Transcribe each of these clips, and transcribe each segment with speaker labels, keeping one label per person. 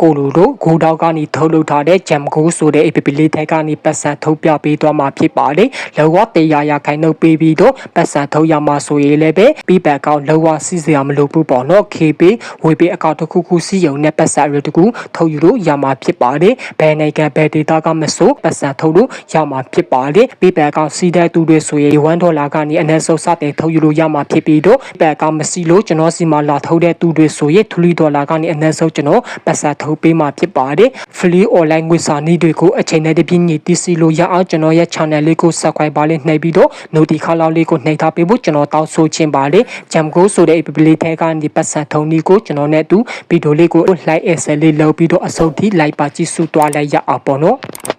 Speaker 1: ကိုလူတို့ဂိုးတောက်ကနေထုတ်လုပ်ထားတဲ့ဂျမ်ဂိုးဆိုတဲ့ APP လေးထက်ကနေပတ်စံထုတ်ပြပေးသွားမှာဖြစ်ပါတယ်။လောကတရားရခိုင်နှုတ်ပေးပြီးတော့ပတ်စံထုတ်ရမှာဆိုရင်လည်းပဲပြီးပတ်ကောက်လောကစီစရာမလိုဘူးပေါ့နော်။ KP ဝေပေးအကောင့်တစ်ခုခုစီယုံနဲ့ပတ်စံရတကူထုတ်ယူလို့ရမှာဖြစ်ပါတယ်။ဘယ်နိုင်ငံဘယ်ဒေတာကမဆိုပတ်စံထုတ်လို့ရမှာဖြစ်ပါတယ်။ပြီးပတ်ကောက်စီတဲ့သူတွေဆိုရင်1ဒေါ်လာကနေအနည်းဆုံးစတင်ထုတ်ယူလို့ရမှာဖြစ်ပြီးတော့ပတ်ကောက်မစီလို့ကျွန်တော်စီမှာလာထုတ်တဲ့သူတွေဆိုရင်3ဒေါ်လာကနေအနည်းဆုံးကျွန်တော်ပတ်စံထုတ်ပေးမှာဖြစ်ပါတယ်။ free online ငွေစာနည်းတွေကိုအချိန်နဲ့တပြည့်ညီတည်စီလို့ရအောင်ကျွန်တော်ရဲ့ channel လေးကို subscribe ပါလေးနှိပ်ပြီးတော့ notification လောက်လေးကိုနှိပ်ထားပေးဖို့ကျွန်တော်တောင်းဆိုချင်ပါတယ်။ jam go ဆိုတဲ့ app လေးထဲကနေပတ်စံထုံဒီကိုကျွန်တော်နဲ့အတူဗီဒီယိုလေးကို like essay လေးလုပ်ပြီးတော့အဆုံးထိ like ပါကြည့်စုသွားလိုက်ရအောင်ပေါ့နော်။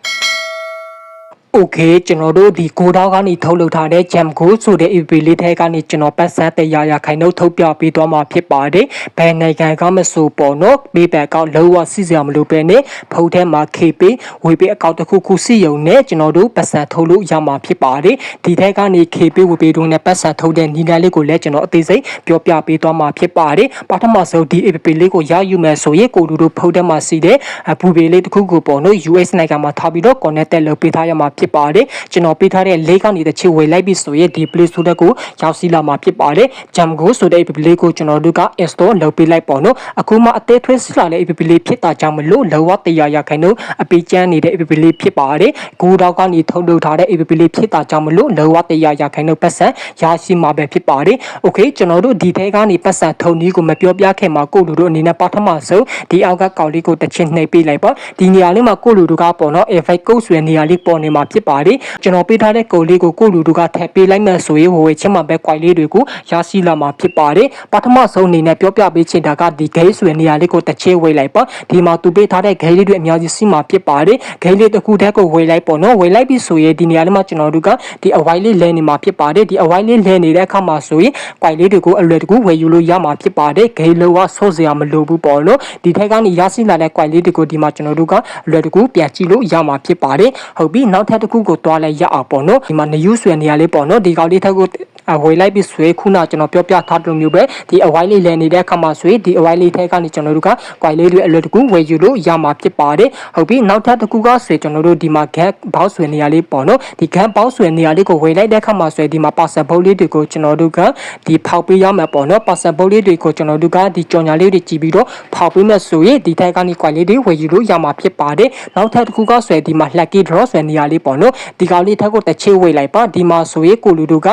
Speaker 1: Okay ကျွန်တော်တို့ဒီကိုတောက်ကနေထုတ်လုပ်ထားတဲ့ Jam Go ဆိုတဲ့ APP လေးထဲကနေကျွန်တော်ပတ်စံတရားရခိုင်နှုတ်ထုတ်ပြပေးသွားမှာဖြစ်ပါတယ်။ဘယ်နိုင်ငံကမဆိုပေါ့နော်။ Pay back ကောက်လောကစီစရာမလိုပဲနဲ့ဖုန်းထဲမှာ KP ဝေပေးအကောင့်တစ်ခုခုစီယုံနဲ့ကျွန်တော်တို့ပတ်စံထုတ်လို့ရမှာဖြစ်ပါတယ်။ဒီထဲကနေ KP ဝေပေးတို့နဲ့ပတ်စံထုတ်တဲ့ညီလာလေးကိုလည်းကျွန်တော်အသေးစိတ်ပြောပြပေးသွားမှာဖြစ်ပါတယ်။ပထမဆုံးဒီ APP လေးကိုရယူမယ်ဆိုရင်ကိုလူတို့ဖုန်းထဲမှာစီတဲ့အပူပေလေးတစ်ခုခုပေါ့နော် US နိုင်ငံမှာထားပြီးတော့ connected လုပ်ပေးထားရမှာဖြစ်ပါတယ်ကျွန်တော်ပေးထားတဲ့ link ကနေတစ်ချို့ဝေလိုက်ပြီဆိုရင်ဒီ Play Store ကိုရောက်စီလာမှာဖြစ်ပါတယ် Jamgo ဆိုတဲ့ app လေးကိုကျွန်တော်တို့က install လုပ်ပေးလိုက်ပေါ့နော်အခုမှအသေးထွေးစီလာတဲ့ app လေးဖြစ်တာကြောင့်မလို့လောကတရားရခိုင်တို့အပေးချမ်းနေတဲ့ app လေးဖြစ်ပါတယ်ကိုတော့ကနေထုတ်လုပ်ထားတဲ့ app လေးဖြစ်တာကြောင့်မလို့လောကတရားရခိုင်တို့ပတ်စံရရှိမှာပဲဖြစ်ပါတယ် okay ကျွန်တော်တို့ဒီထဲကနေပတ်စံထုံနည်းကိုမပြောပြခင်မှာကိုလူတို့အနေနဲ့ပထမဆုံးဒီအောက်ကကောင်လေးကိုတစ်ချက်နှိပ်ပေးလိုက်ပါဒီနေရာလေးမှာကိုလူတို့ကပေါ့နော် F5 code ဆိုတဲ့နေရာလေးပေါ်နေမှာဖြစ်ပါတယ်ကျွန်တော်ပေးထားတဲ့ကုတ်လေးကိုကိုလူတို့ကထည့်ပေးလိုက်မှဆိုရင်ဟိုဝေချင်းမှာပဲ quite လေးတွေကိုရရှိလာမှာဖြစ်ပါတယ်ပထမဆုံးအနေနဲ့ပြောပြပေးချင်တာကဒီ gate ဆိုတဲ့နေရာလေးကိုတစ်ချက်ဝေလိုက်ပါဒီမှာသူပေးထားတဲ့ gate လေးတွေအများကြီးစီမှာဖြစ်ပါတယ် gate လေးတစ်ခုတည်းကိုဝေလိုက်ပေါ့နော်ဝေလိုက်ပြီဆိုရင်ဒီနေရာလေးမှာကျွန်တော်တို့ကဒီအဝိုင်းလေးလဲနေမှာဖြစ်ပါတယ်ဒီအဝိုင်းလေးလဲနေတဲ့အခါမှာဆိုရင် quite လေးတွေကိုအလွယ်တကူဝယ်ယူလို့ရမှာဖြစ်ပါတယ် gate လောကဆော့စရာမလိုဘူးပေါ့နော်ဒီထက်ကနေရရှိလာတဲ့ quite လေးတွေကိုဒီမှာကျွန်တော်တို့ကအလွယ်တကူပြန်ကြည့်လို့ရမှာဖြစ်ပါတယ်ဟုတ်ပြီနောက်ထပ်တစ်ခုကိုတွားလိုက်ရအောင်ပေါ့နော်ဒီမှာ new ဆွေနေရာလေးပေါ့နော်ဒီကောင်လေးထက်ကိုအ ဝေးလိုက်ပြီးဆွေခုနကျွန်တော်ပြောပြထားတဲ့လိုမျိုးပဲဒီအဝိုင်းလေးလဲနေတဲ့အခါမှာဆွေဒီအဝိုင်းလေးထဲကနေကျွန်တော်တို့ကကွိုင်လေးတွေအလွယ်တကူဝယ်ယူလို့ရမှာဖြစ်ပါတယ်ဟုတ်ပြီနောက်ထပ်တစ်ခုကဆွေကျွန်တော်တို့ဒီမှာ gap ဘောက်ဆွေနေရာလေးပေါ့နော်ဒီ gap ဘောက်ဆွေနေရာလေးကိုဝယ်လိုက်တဲ့အခါမှာဆွေဒီမှာ parcel ဘုတ်လေးတွေကိုကျွန်တော်တို့ကဒီဖောက်ပေးရမှာပေါ့နော် parcel ဘုတ်လေးတွေကိုကျွန်တော်တို့ကဒီကြော်ညာလေးတွေကြည့်ပြီးတော့ဖောက်ပေးမယ်ဆိုရင်ဒီထဲကနေကွိုင်လေးတွေဝယ်ယူလို့ရမှာဖြစ်ပါတယ်နောက်ထပ်တစ်ခုကဆွေဒီမှာ lucky draw ဆွေနေရာလေးပေါ့နော်ဒီကောင်လေးထက်ကိုတစ်ချေဝေးလိုက်ပါဒီမှာဆိုရင်ကိုလူတို့က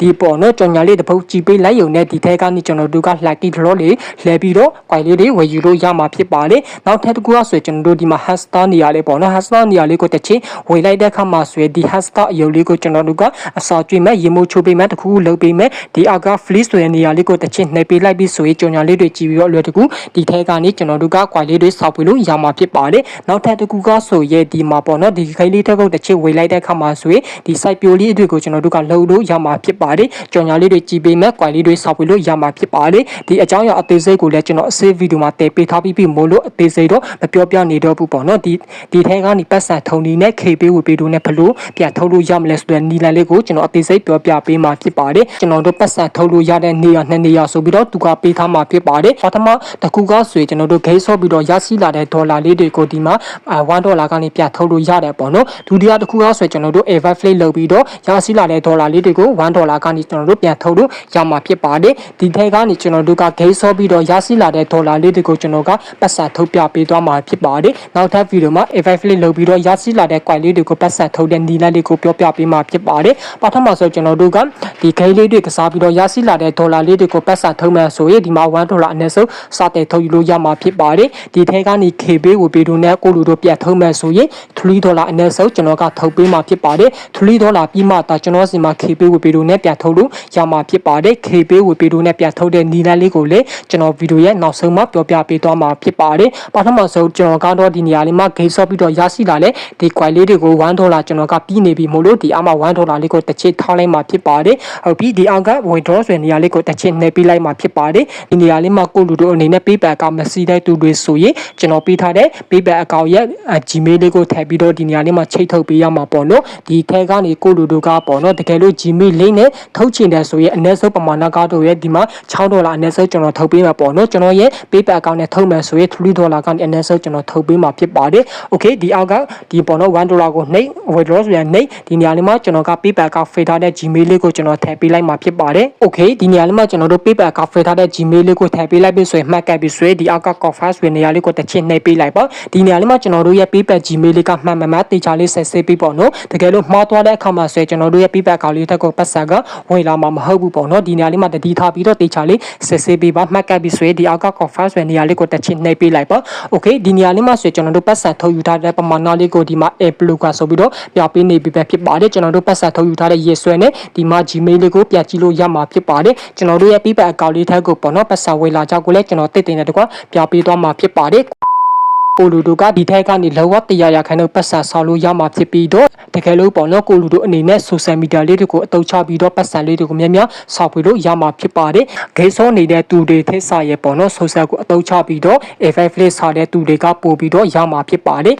Speaker 1: ဒီပေါ့နော်ကြော်ညာလေးတစ်ပုတ်ကြည့်ပေးလိုက်ရုံနဲ့ဒီထဲကနေကျွန်တော်တို့က lucky draw လေးလဲပြီးတော့ quite လေးတွေဝယ်ယူလို့ရမှာဖြစ်ပါတယ်နောက်ထပ်တစ်ခုကဆိုကျွန်တော်တို့ဒီမှာ hashtag နေရာလေးပေါ့နော် hashtag နေရာလေးကိုတစ်ချင်းဝေလိုက်တဲ့အခါမှာဆိုဒီ hashtag အယုတ်လေးကိုကျွန်တော်တို့ကအစာကျွေးမဲ့ရေမိုးချိုးပေးမဲ့တစ်ခုခုလုပ်ပေးမဲ့ဒီအောက်က fleece ဆိုတဲ့နေရာလေးကိုတစ်ချင်းနှိပ်ပေးလိုက်ပြီးဆိုရင်ကြော်ညာလေးတွေကြည့်ပြီးတော့လွယ်တကူဒီထဲကနေကျွန်တော်တို့က quite လေးတွေစောက်ပေးလို့ရမှာဖြစ်ပါတယ်နောက်ထပ်တစ်ခုကဆိုရဲဒီမှာပေါ့နော်ဒီခိုင်လေးတစ်ခုတစ်ချင်းဝေလိုက်တဲ့အခါမှာဆိုရင်ဒီ site ပြိုလေးအတွေ့ကိုကျွန်တော်တို့ကလှုပ်လို့ရမှာဖြစ်ပါတယ်ကြော်ညာလေးတွေကြည့်ပေးမဲ့ quite လေးတွေစောက်ပေးလို့ရမှာဖြစ်ပါတယ်ဒီအကြောင်းအရာအသေးစိတ်ကိုလည်းကျွန်တော်အစေးဗီဒီယိုမှာတည်ပေးထားပြီးပြီမို့လို့အသေးစိတ်တော့မပြောပြနေတော့ဘူးပေါ့နော်ဒီဒီထဲကနေပတ်စံထုံနေနဲ့ KB ဝေပေးတို့နဲ့ဘလို့ပြန်ထုတ်လို့ရမလဲဆိုတဲ့နီလန်လေးကိုကျွန်တော်အသေးစိတ်ပြောပြပေးမှာဖြစ်ပါတယ်ကျွန်တော်တို့ပတ်စံထုတ်လို့ရတဲ့နေရာနှစ်နေရာဆိုပြီးတော့သူကပေးထားမှာဖြစ်ပါတယ်ပထမတစ်ခုကဆိုရင်ကျွန်တော်တို့ဂိမ်းဆော့ပြီးတော့ရရှိလာတဲ့ဒေါ်လာလေးတွေကိုဒီမှာ1ဒေါ်လာကနေပြန်ထုတ်လို့ရတယ်ပေါ့နော်ဒုတိယတစ်ခုကဆိုရင်ကျွန်တော်တို့ ever flip လုပ်ပြီးတော့ရရှိလာတဲ့ဒေါ်လာလေးတွေကို1ဒေါ်လာကနေကျွန်တော်တို့ပြန်ထုတ်လို့ရမှာဖြစ်ပါတယ်ဒီထဲကနေကျွန်တော်တို့ကဂိမ်းဆော့ပြီးတော့ရရှိလာတဲ့ဒေါ်လာလေးတွေကိုကျွန်တော်ကပတ်စံထုတ်ပြပေးသွားမှာဖြစ်ပါတယ်နောက်ထပ်ဗီဒီယိုမှာ ever flip လုပ်ပြီးတော့ရရှိလာတဲ့ coin လေးတွေကိုပတ်စံထုတ်တဲ့နီလလေးကိုပြောပြပေးမှာဖြစ်ပါတယ်ပထမဆုံးကျွန်တော်တို့ကဒီဂိမ်းလေးတွေကစားပြီးတော့ရရှိလာတဲ့ဒေါ်လာလေးတွေကိုပတ်စံထုတ်မှဆိုရင်ဒီမှာ1ဒေါ်လာအနည်းဆုံးစတဲ့ထုတ်ယူလို့ရမှာဖြစ်ပါတယ်ဒီထဲကနေ KB ကိုပေးတို့နဲ့ကိုလူတို့ပြတ်ထုတ်မှဆိုရင်3ဒေါ်လာအနည်းဆုံးကျွန်တော်ကထုတ်ပေးမှာဖြစ်ပါတယ်3ဒေါ်လာပြီးမှဒါကျွန်တော်စီမှာ KB ကိုပေးတို့နဲ့ပြတ်ထုတ်လို့ရမှာဖြစ်ပါတယ် KB ကိုပေးတို့နဲ့ပြတ်ထုတ်တဲ့နီလလေးကိုလည်းကျွန်တော်ဗီဒီယိုရဲ့နောက်ဆုံးမှာပြောပြပေးသွားမှာဖြစ်ပါတယ်ပထမဆုံးကျွန်တော်ကတော့ဒီနေရာလေးမှာ game shop ပြီးတော့ရရှိလာတဲ့ဒီ coin လေးတွေကို1ဒေါ်လာကျွန်တော်ကပြီးနေပြီမို့လို့ဒီအမှ1ဒေါ်လာလေးကိုတစ်ချက်ထောင်းလိုက်မှာဖြစ်ပါတယ်ဟုတ်ပြီဒီအောက်က withdraw ဆိုတဲ့နေရာလေးကိုတစ်ချက်နှိပ်ပေးလိုက်မှာဖြစ်ပါတယ်ဒီနေရာလေးမှာကိုလူတို့အနေနဲ့ PayPal အကောင့်မရှိတဲ့သူတွေဆိုရင်ကျွန်တော်ပေးထားတဲ့ PayPal အကောင့်ရဲ့ Gmail လေးကိုထည့်ပြီးတော့ဒီနေရာလေးမှာချိတ်ထုတ်ပေးရမှာပေါ့နော်ဒီထဲကနေကိုလူတို့ကပေါ့နော်တကယ်လို့ Gmail link နဲ့ထုတ်ချင်တယ်ဆိုရင်အနည်းဆုံးပမာဏကတော့ရဲ့ဒီမှာ6ဒေါ်လာအနည်းဆုံးကျွန်တော်ထုတ်ပေးမှာပေါ့နော်ကျွန်တော်ရဲ့ PayPal account နဲ့ထုတ်မယ်ဆိုရင်3ဒေါ်လာကနေအနည်းဆုံးကျွန်တော်ထုတ်ပေးမှာဖြစ်ပါတယ်။ Okay ဒီအောက်ကဒီပေါ့နော်1ဒေါ်လာကိုနှိပ် withdraw ဆိုရင်နှိပ်ဒီနေရာလေးမှာကျွန်တော်က PayPal account ဖိထားတဲ့ Gmail လေးကိုကျွန်တော်ထည့်ပေးလိုက်မှာဖြစ်ပါတယ်။ Okay ဒီနေရာလေးမှာကျွန်တော်တို့ PayPal account ဖိထားတဲ့ Gmail လေးကိုထည့်ပေးလိုက်ပြီဆိုရင်မှတ်ကပ်ပြီဆိုရင်ဒီအောက်က confirm ဆိုတဲ့နေရာလေးကိုတစ်ချက်နှိပ်ပေးလိုက်ပါဒီနေရာလေးမှာကျွန်တော်တို့ရဲ့ PayPal Gmail လေးကမှန်မှန်မှန်တေချာလေးဆက်စစ်ပြီးပေါ့နော်တကယ်လို့မှားသွားတဲ့အခါမှာဆိုရင်ကျွန်တော်တို့ရဲ့ PayPal account လေးထက်ကိုပတ်စံကဝင်လာမှာမဟုတ်ဘူးပေါ့နော်ဒီနေရာလေးမှာတတိထားပြီးတော့တေချာလေးဆက်စစ်ပေးပါမှတ်ကပ်ပြီဆိုရင်ဒီအောက်က confirm ဆိုတဲ့နေရာလေးကိုတစ်ချက်နှိပ်ပေးလိုက်ပါ Okay ဒီနေရာလေးမှာဆိုရင်ကျွန်တော်တို့ပတ်စံထုတ်ယူထားတဲ့ပမာဏလေးကိုဒီမှာ air blue ကဆိုပြီးတော့ပြပေးနေပြီပဲဖြစ်ပါတယ်ကျွန်တော်တို့ပတ်စံထုတ်ယူထားတဲ့ရေဆွဲနဲ့ဒီမှာ Gmail လေးကိုပြကြည့်လို့ရမှာဖြစ်ပါတယ်ကျွန်တော်တို့ရဲ့ PayPal account လေးထက်ကိုပေါ့နော်ပတ်စံဝင်လာကြကိုလည်းကျွန်တော်တိတ်တိတ်နဲ့တကွာပြပေးသွားမှာဖြစ်ပါတယ် ကိုလူတို့ကဒီထက်ကနေလောကတရားရခိုင်တို့ပတ်စံဆောင်လို့ရမှာဖြစ်ပြီးတော့တကယ်လို့ပေါ့နော်ကိုလူတို့အနေနဲ့ social media လေးတွေကိုအတုံးချပြီးတော့ပတ်စံလေးတွေကိုများများဆောက်ပြီးလို့ရမှာဖြစ်ပါတယ်ဂိမ်းစောနေတဲ့သူတွေထက်စာရဲ့ပေါ့နော် social ကိုအတုံးချပြီးတော့ F5 လေးစားတဲ့သူတွေကပို့ပြီးတော့ရမှာဖြစ်ပါတယ်